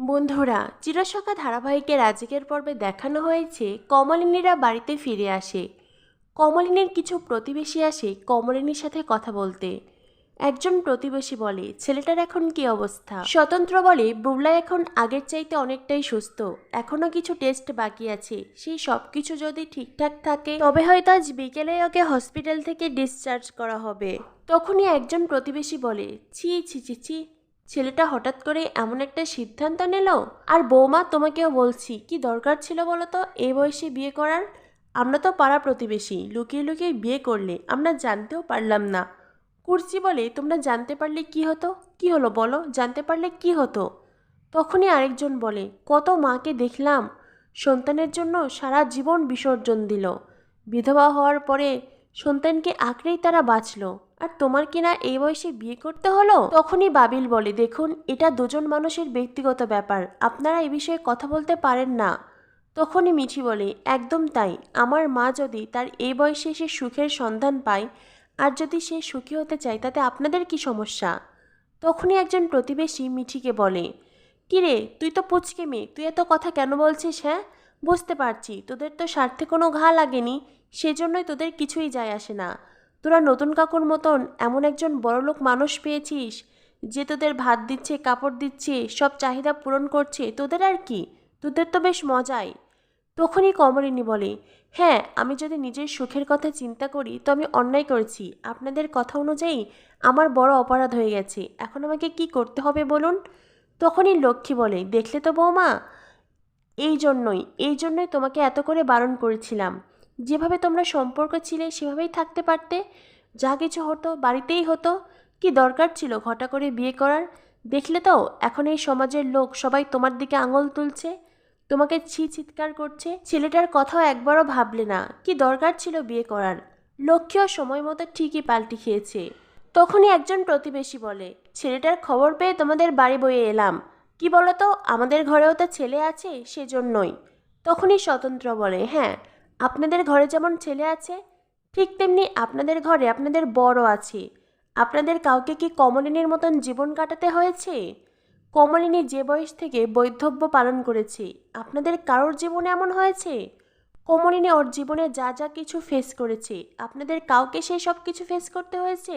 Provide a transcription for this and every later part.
বন্ধুরা, চিরসখা ধারাবাহিকের আজকের পর্বে দেখানো হয়েছে কমলিনীরা বাড়িতে ফিরে আসে। কমলিনীর কিছু প্রতিবেশী আসে কমলিনীর সাথে কথা বলতে। একজন প্রতিবেশী বলে, ছেলেটার এখন কি অবস্থা? স্বতন্ত্র বলে, বুবলা এখন আগের চাইতে অনেকটাই সুস্থ। এখনও কিছু টেস্ট বাকি আছে। সেই সব কিছু যদি ঠিকঠাক থাকে, তবে হয়তো আজ বিকেলে ওকে হসপিটাল থেকে ডিসচার্জ করা হবে। তখনই একজন প্রতিবেশী বলে, ছি ছি ছি ছি। ছেলেটা হঠাৎ করে এমন একটা সিদ্ধান্ত নিল? আর বৌমা, তোমাকেও বলছি, কি দরকার ছিল বলো তো এই বয়সে বিয়ে করার? আমরা তো পাড়া প্রতিবেশী, লুকিয়ে লুকিয়ে বিয়ে করলে আমরা জানতেও পারলাম না। কুর্চি বলে, তোমরা জানতে পারলে কি হতো? কি হলো বলো? জানতে পারলে কি হতো? তখনই আরেকজন বলে, কত মাকে দেখলাম। সন্তানের জন্য সারা জীবন বিসর্জন দিল। বিধবা হওয়ার পরে সন্তানকে আঁকড়েই তারা বাঁচলো। আর তোমার কিনা এই বয়সে বিয়ে করতে হলো? তখনই বাবিল বলে, দেখুন, এটা দুজন মানুষের ব্যক্তিগত ব্যাপার। আপনারা এই বিষয়ে কথা বলতে পারেন না। তখনই মিঠি বলে, একদম তাই। আমার মা যদি তার এই বয়সে সে সুখের সন্ধান পায়, আর যদি সে সুখী হতে চায়, তাতে আপনাদের কি সমস্যা? তখনই একজন প্রতিবেশী মিঠিকে বলে, কিরে, তুই তো পুচকে মেয়ে, তুই এত কথা কেন বলছিস হ্যাঁ? বুঝতে পারছি, তোদের তো স্বার্থে কোনো ঘা লাগেনি, সেজন্যই তোদের কিছুই যায় আসে না। তোরা নতুন কাকুর মতন এমন একজন বড়লোক মানুষ পেয়েছিস যে তোদের ভাত দিচ্ছে, কাপড় দিচ্ছে, সব চাহিদা পূরণ করছে। তোদের আর কি? তোদের তো বেশ মজাই। তখনই কমলিনী বলে হ্যাঁ আমি যদি নিজের সুখের কথা চিন্তা করি, তো আমি অন্যায় করেছি। আপনাদের কথা অনুযায়ী আমার বড় অপরাধ হয়ে গেছে। এখন আমাকে কি করতে হবে বলুন? তখনই লক্ষ্মী বলে, দেখলে তো বৌমা, এই জন্যই এই জন্যই তোমাকে এত করে বারণ করেছিলাম। যেভাবে তোমরা সম্পর্ক ছিলে, সেভাবেই থাকতে পারতে। যা কিছু হতো, বাড়িতেই হতো। কি দরকার ছিল ঘটা করে বিয়ে করার? দেখলে তো, এখন এই সমাজের লোক সবাই তোমার দিকে আঙুল তুলছে। তোমাকে ছি চিৎকার করছে। ছেলেটার কথাও একবারও ভাবলে না। কি দরকার ছিল বিয়ে করার? লক্ষ্যও সময় মতো ঠিকই পাল্টি খেয়েছে। তখনই একজন প্রতিবেশী বলে, ছেলেটার খবর পেয়ে তোমাদের বাড়ি বয়ে এলাম। কি বলতো, আমাদের ঘরেও তো ছেলে আছে, সেজন্যই। তখনই স্বতন্ত্র বলে হ্যাঁ আপনাদের ঘরে যেমন ছেলে আছে, ঠিক তেমনি আপনাদের ঘরে আপনাদের বড় আছে। আপনাদের কাউকে কি কমলিনীর মতন জীবন কাটাতে হয়েছে? কমলিনী যে বয়স থেকে বৈধব্য পালন করেছে, আপনাদের কারোর জীবনে এমন হয়েছে? কমলিনী ওর জীবনে যা যা কিছু ফেস করেছে, আপনাদের কাউকে সেই সব কিছু ফেস করতে হয়েছে?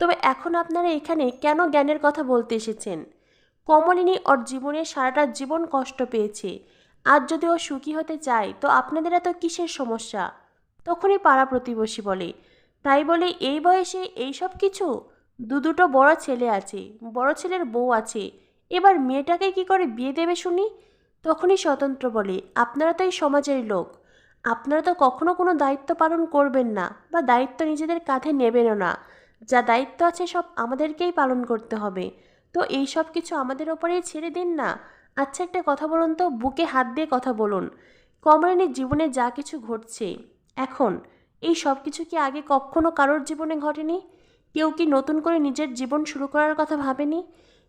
তবে এখন আপনারা এখানে কেন জ্ঞানের কথা বলতে এসেছেন? কমলিনী ওর জীবনে সারাটা জীবন কষ্ট পেয়েছে আজ যদি ও সুখী হতে চায়, তো আপনাদের এত কিসের সমস্যা? তখনই পাড়া প্রতিবেশী বলে, তাই বলে এই বয়সে এই সব কিছু? দু দুটো বড় ছেলে আছে, বড় ছেলের বউ আছে, এবার মেয়েটাকে কি করে বিয়ে দেবে শুনি? তখনই স্বতন্ত্র বলে, আপনারা তো এই সমাজের লোক, আপনারা তো কখনো কোনো দায়িত্ব পালন করবেন না বা দায়িত্ব নিজেদের কাঁধে নেবেনও না, যা দায়িত্ব আছে সব আমাদেরকেই পালন করতে হবে। তো এই সব কিছু আমাদের ওপরেই ছেড়ে দিন না আচ্ছা একটা কথা বলুন তো, বুকে হাত দিয়ে কথা বলুন। কমলিনীর জীবনে যা কিছু ঘটছে, এখন, এই সব কিছু কি আগে কখনো কারোর জীবনে ঘটেনি? কেউ কি নতুন করে নিজের জীবন শুরু করার কথা ভাবেনি?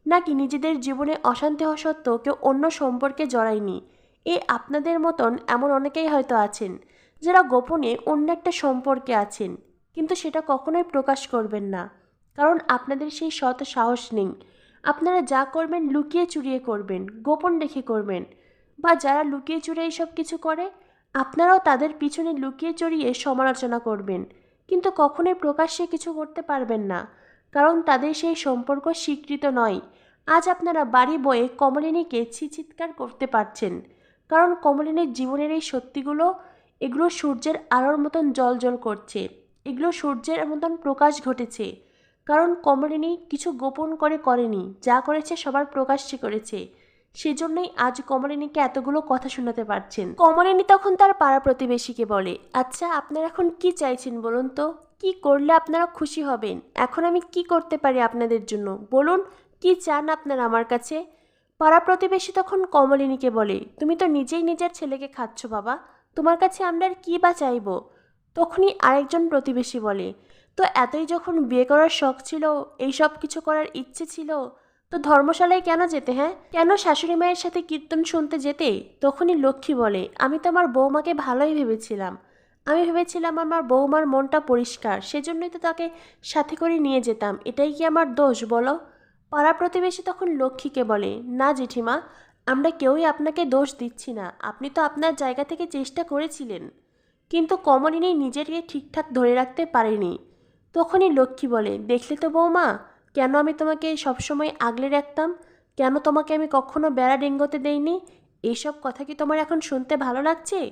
নাকি নিজেদের জীবনে অশান্তি হওয়া সত্ত্বেও কেউ অন্য সম্পর্কে জড়ায়নি? এ আপনাদের মতন এমন অনেকেই হয়তো আছেন, যারা গোপনে অন্য একটা সম্পর্কে আছেন, কিন্তু সেটা কখনোই প্রকাশ করবেন না। কারণ আপনাদের সেই সৎ সাহস নেই। আপনারা যা করবেন লুকিয়ে চুরিয়ে করবেন, গোপন রেখে করবেন। বা যারা লুকিয়ে চুরিয়ে এইসব কিছু করে, আপনারাও তাদের পিছনে লুকিয়ে চড়িয়ে সমালোচনা করবেন। কিন্তু কখনোই প্রকাশ্যে কিছু করতে পারবেন না, কারণ তাদের সেই সম্পর্ক স্বীকৃত নয়। আজ আপনারা বাড়ি বয়ে কমলিনীকে ছিচিৎকার করতে পারছেন, কারণ কমলিনীর জীবনের এই সত্যিগুলো, এগুলো সূর্যের আলোর মতন জল জল করছে, এগুলো সূর্যের মতন প্রকাশ ঘটেছে। কারণ কমলিনী কিছু গোপন করে করেনি, যা করেছে সবার প্রকাশ্যে করেছে। সেজন্যই আজ কমলিনীকে এতগুলো কথা শোনাতে পারছেন। কমলিনী তখন তার পাড়া প্রতিবেশীকে বলে আচ্ছা আপনারা এখন কি চাইছেন বলুন তো? কি করলে আপনারা খুশি হবেন? এখন আমি কি করতে পারি আপনাদের জন্য? বলুন, কি চান আপনারা আমার কাছে? পাড়া প্রতিবেশী তখন কমলিনীকে বলে, তুমি তো নিজেই নিজের ছেলেকে খাচ্ছ বাবা। তোমার কাছে আমরা আর কী বা চাইব? তখনই আরেকজন প্রতিবেশী বলে, তো এতই যখন বিয়ে করার শখ ছিল, এই সব কিছু করার ইচ্ছে ছিল, তো ধর্মশালায় কেন যেতে হ্যাঁ? কেন শাশুড়ি মায়ের সাথে কীর্তন শুনতে যেতে? তখনই লক্ষ্মী বলে, আমি তো আমার বৌমাকে ভালোই ভেবেছিলাম। আমি ভেবেছিলাম আমার বৌমার মনটা পরিষ্কার, সেজন্যই তো তাকে সাথে করে নিয়ে যেতাম। এটাই কি আমার দোষ, বলো? পাড়া প্রতিবেশী তখন লক্ষ্মীকে বলে, না জেঠিমা, আমরা কেউই আপনাকে দোষ দিচ্ছি না। আপনি তো আপনার জায়গা থেকে চেষ্টা করেছিলেন। কিন্তু কমলিনী নিজেকে ঠিকঠাক ধরে রাখতে পারেনি। তখনই লক্ষ্মী বলে, দেখলে তো বৌমা, কেন আমি তোমাকে সবসময় আগলে রাখতাম? কেন তোমাকে আমি কখনো বেড়া ডেঙ্গোতে দেইনি? এইসব কথা কি তোমার এখন শুনতে ভালো লাগছে?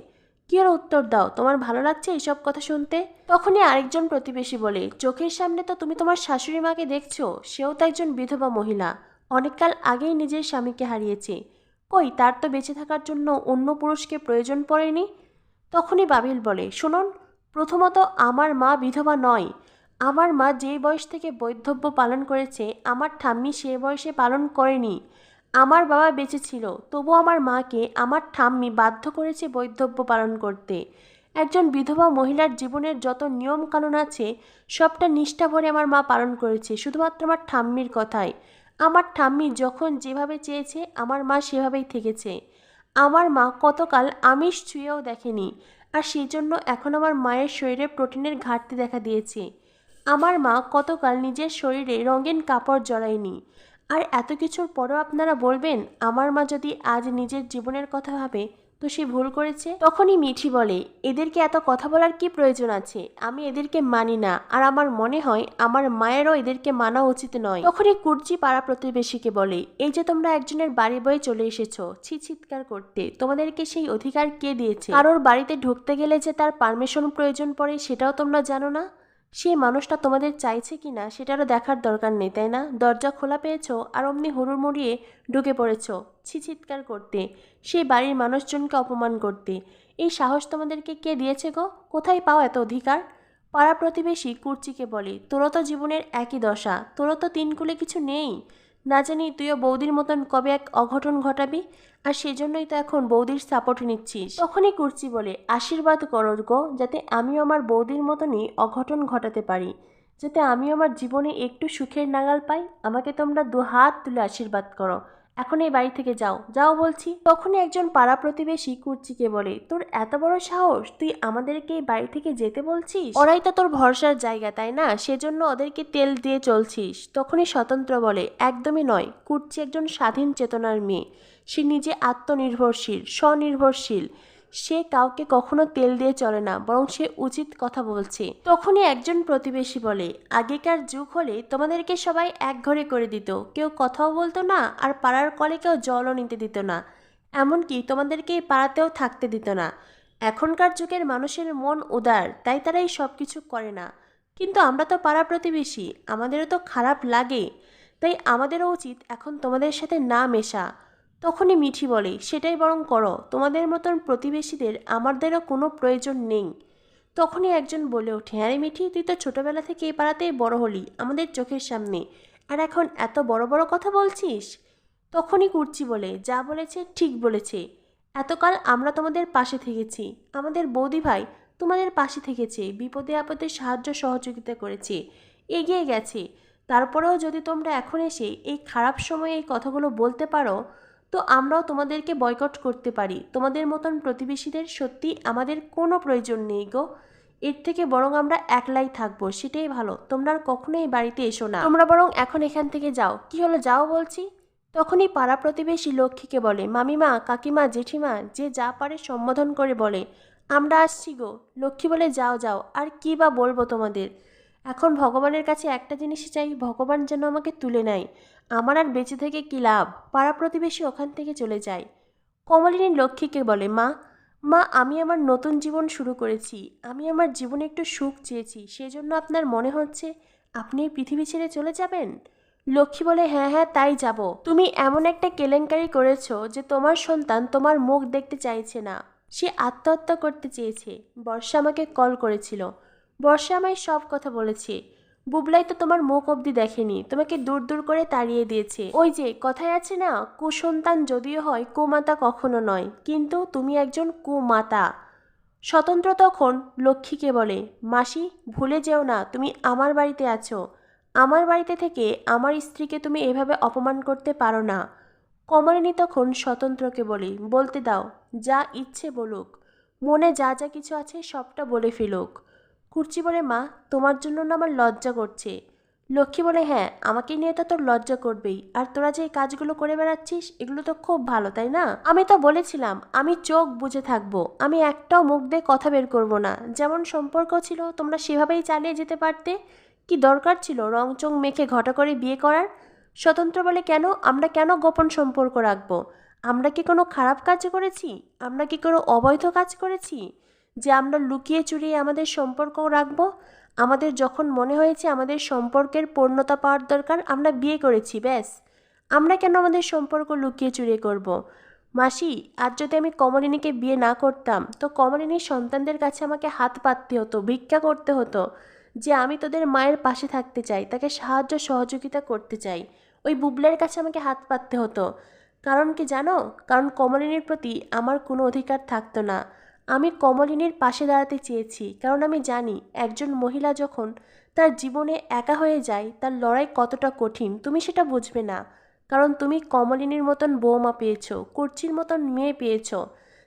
কি আর উত্তর দাও, তোমার ভালো লাগছে এইসব কথা শুনতে? তখনই আরেকজন প্রতিবেশী বলে, চোখের সামনে তো তুমি তোমার শাশুড়ি মাকে দেখছ, সেও তো একজন বিধবা মহিলা। অনেককাল আগেই নিজের স্বামীকে হারিয়েছে। কই, তার তো বেঁচে থাকার জন্য অন্য পুরুষকে প্রয়োজন পড়েনি? তখনই বাবিল বলে, শুনুন, প্রথমত আমার মা বিধবা নয়। আমার মা যে বয়স থেকে বৈধব্য পালন করেছে, আমার ঠাম্মি সে বয়সে পালন করেনি। আমার বাবা বেঁচে ছিল, তবু আমার মাকে, আমার ঠাম্মি বাধ্য করেছে বৈধব্য পালন করতে। একজন বিধবা মহিলার জীবনের যত নিয়ম কানুন আছে, সবটা নিষ্ঠা ভরে আমার মা পালন করেছে, শুধুমাত্র আমার ঠাম্মির কথায় আমার ঠাম্মি যখন যেভাবে চেয়েছে, আমার মা সেভাবেই থেকেছে। আমার মা কতকাল আমিষ ছুঁয়েও দেখেনি, আর সেই জন্য এখন আমার মায়ের শরীরে প্রোটিনের ঘাটতি দেখা দিয়েছে। আমার মা কতকাল নিজের শরীরে রঙিন কাপড় জড়ায়নি। আর এত কিছুর পরও আপনারা বলবেন, আমার মা যদি আজ নিজের জীবনের কথা ভাবে তো সে ভুল করেছে? তখনই মিঠি বলে, এদেরকে এত কথা বলার কি প্রয়োজন আছে? আমি এদেরকে মানি না। আর আমার মনে হয়, আমার মায়েরও এদেরকে মানা উচিত নয়। তখনই কুর্চি পাড়া প্রতিবেশীকে বলে, এই যে তোমরা একজনের বাড়ি বয়ে চলে এসেছ, ছি, চিৎকার করতে। তোমাদেরকে সেই অধিকার কে দিয়েছে? কারোর বাড়িতে ঢুকতে গেলে যে তার পারমিশন প্রয়োজন পড়ে, সেটাও তোমরা জানো না? সেই মানুষটা তোমাদের চাইছে কি না, সেটারও দেখার দরকার নেই, তাই না? দরজা খোলা পেয়েছ আর অমনি হুড়ুর মুড়িয়ে ঢুকে পড়েছ। ছি, চিৎকার করতে। সেই বাড়ির মানুষজনকে অপমান করতে। এই সাহস তোমাদেরকে কে দিয়েছে গো? কোথায় পাও এত অধিকার? পাড়া প্রতিবেশী কুর্চিকে বলে, তোরও তো জীবনের একই দশা। তোরও তো তিনকুলে কিছু নেই। না জানি তুইও বৌদির মতন কবে এক অঘটন ঘটাবি, আর সেজন্যই তো এখন বৌদির সাপোর্ট নিচ্ছিস। তখনই কুর্চি বলে, আশীর্বাদ করো গো, যাতে আমি আমার বৌদির মতনই অঘটন ঘটাতে পারি। যাতে আমি আমার জীবনে একটু সুখের নাগাল পাই, আমাকে তোমরা দু হাত তুলে আশীর্বাদ করো। এখন এই বাড়ি থেকে যাও। যাও বলছি। তখনই একজন পাড়া প্রতিবেশী কুর্চিকে বলে, তোর এত বড় সাহস? তুই আমাদেরকে এই বাড়ি থেকে যেতে বলছিস? ওরাই তো তোর ভরসার জায়গা, তাই না? সেজন্য ওদেরকে তেল দিয়ে চলছিস। তখনই স্বতন্ত্র বলে, একদমই নয়। কুর্চি একজন স্বাধীন চেতনার মেয়ে। সে নিজে আত্মনির্ভরশীল, স্বনির্ভরশীল। সে কাউকে কখনো তেল দিয়ে চলে না, বরং সে উচিত কথা বলছে। তখনই একজন প্রতিবেশী বলে, আগেকার যুগ হলে তোমাদেরকে সবাই এক ঘরে করে দিত। কেউ কথাও বলতো না আর পাড়ার কলে কেউ জলও নিতে দিত না। এমনকি তোমাদেরকে পাড়াতেও থাকতে দিত না। এখনকার যুগের মানুষের মন উদার, তাই তারা এই সব কিছু করে না। কিন্তু আমরা তো পাড়া প্রতিবেশী, আমাদেরও তো খারাপ লাগে। তাই আমাদেরও উচিত এখন তোমাদের সাথে না মেশা। তখনই মিঠি বলে, সেটাই বরং করো, তোমাদের মতন প্রতিবেশীদের আমাদেরও কোনো প্রয়োজন নেই। তখনই একজন বলে ওঠে আরে মিঠি, তুই তো ছোটবেলা থেকে এই পাড়াতেই বড় হলি, আমাদের চোখের সামনে। আর এখন এত বড় বড় কথা বলছিস? তখনই কুর্চি বলে, যা বলেছে ঠিক বলেছে। এতকাল আমরা তোমাদের পাশে থেকেছি। আমাদের বৌদি ভাই তোমাদের পাশে থেকেছে, বিপদে আপদে সাহায্য সহযোগিতা করেছে, এগিয়ে গেছে। তারপরেও যদি তোমরা এখন এসে এই খারাপ সময়ে এই কথাগুলো বলতে পারো তো আমরাও তোমাদেরকে বয়কট করতে পারি। তোমাদের মতন প্রতিবেশীদের সত্যি আমাদের কোনো প্রয়োজন নেই গো। এর থেকে বরং আমরা একলাই থাকব, সেটাই ভালো। তোমরা আর কখনোই বাড়িতে এসো না। তোমরা বরং এখন এখান থেকে যাও। কি হলো যাও বলছি? তখনই পাড়া প্রতিবেশী লক্ষ্মীকে বলে, মামিমা, কাকিমা, জেঠিমা, যে যা পারে সম্বোধন করে বলে। আমরা আসছি গো। লক্ষ্মী বলে, যাও যাও। আর কি বা বলব তোমাদের? এখন ভগবানের কাছে একটা জিনিসই চাই, ভগবান যেন আমাকে তুলে নেয়। আমার আর বেঁচে থেকে কী লাভ? পাড়া প্রতিবেশী ওখান থেকে চলে যায়। কমলিনী লক্ষ্মীকে বলে, মা মা, আমি আমার নতুন জীবন শুরু করেছি। আমি আমার জীবনে একটু সুখ চেয়েছি। সেজন্য আপনার মনে হচ্ছে আপনি এই পৃথিবী ছেড়ে চলে যাবেন? লক্ষ্মী বলে হ্যাঁ হ্যাঁ তাই যাব। তুমি এমন একটা কেলেঙ্কারি করেছ যে তোমার সন্তান তোমার মুখ দেখতে চাইছে না। সে আত্মহত্যা করতে চেয়েছে। বর্ষা আমাকে কল করেছিল। বর্ষা আমায় সব কথা বলেছে। বুবলাই তো তোমার মুখ অবধি দেখেনি, তোমাকে দূর দূর করে তাড়িয়ে দিয়েছে। ওই যে, কথায় আছে না, কুসন্তান যদিও হয়, কুমাতা কখনো নয়, কিন্তু তুমি একজন কুমাতা। স্বতন্ত্র তখন লক্ষ্মীকে বলে, মাসি, ভুলে যেও না, তুমি আমার বাড়িতে আছো। আমার বাড়িতে থেকে আমার স্ত্রীকে তুমি এভাবে অপমান করতে পারো না। কমলিনী তখন স্বতন্ত্রকে বলে, বলতে দাও, যা ইচ্ছে বলুক। মনে যা যা কিছু আছে সবটা বলে ফেলুক। কুর্চি বলে, মা, তোমার জন্য না আমার লজ্জা করছে। লক্ষ্মী বলে হ্যাঁ আমাকে নিয়ে তো তোর লজ্জা করবেই। আর তোরা যে কাজগুলো করে বেড়াচ্ছিস, এগুলো তো খুব ভালো, তাই না? আমি তো বলেছিলাম, আমি চোখ বুঝে থাকব। আমি একটাও মুখ দিয়ে কথা বের করব না। যেমন সম্পর্ক ছিল, তোমরা সেভাবেই চালিয়ে যেতে পারতে। কি দরকার ছিল রং চং মেখে ঘটা করে বিয়ে করার? স্বতন্ত্র বলে, কেন? আমরা কেন গোপন সম্পর্ক রাখব? আমরা কি কোনো খারাপ কাজ করেছি? আমরা কি কোনো অবৈধ কাজ করেছি? যে আমরা লুকিয়ে চুরিয়ে আমাদের সম্পর্ক রাখব? আমাদের যখন মনে হয়েছে আমাদের সম্পর্কের পূর্ণতা পাওয়ার দরকার, আমরা বিয়ে করেছি, ব্যাস। আমরা কেন আমাদের সম্পর্ক লুকিয়ে চুরিয়ে করব। মাসি, আজ যদি আমি কমলিনীকে বিয়ে না করতাম, তো কমলিনীর সন্তানদের কাছে আমাকে হাত পাততে হতো, ভিক্ষা করতে হতো যে আমি তোদের মায়ের পাশে থাকতে চাই, তাকে সাহায্য সহযোগিতা করতে চাই। ওই বুবলের কাছে আমাকে হাত পাততে হতো। কারণ কি জানো? কারণ কমলিনীর প্রতি আমার কোনো অধিকার থাকতো না। আমি কমলিনীর পাশে দাঁড়াতে চেয়েছি, কারণ আমি জানি একজন মহিলা যখন তার জীবনে একা হয়ে যায়, তার লড়াই কতটা কঠিন, তুমি সেটা বুঝবে না। কারণ তুমি কমলিনীর মতন বৌমা পেয়েছ, কুর্চির মতন মেয়ে পেয়েছ,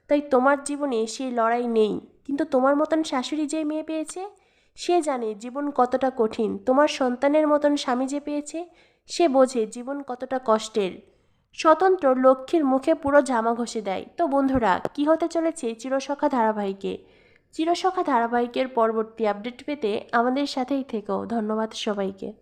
তাই তোমার জীবনে সেই লড়াই নেই। কিন্তু তোমার মতন শাশুড়ি যে মেয়ে পেয়েছে, সে জানে জীবন কতটা কঠিন। তোমার সন্তানের মতন স্বামী যে পেয়েছে, সে বোঝে জীবন কতটা কষ্টের। স্বতন্ত্র লক্ষ্মীর মুখে পুরো জামা ঘষে দেয়। তো বন্ধুরা, কি হতে চলেছে চিরসখা ধারাবাহিকে? চিরসখা ধারাবাহিকের পরবর্তী আপডেট পেতে আমাদের সাথেই থেকো। ধন্যবাদ সবাইকে।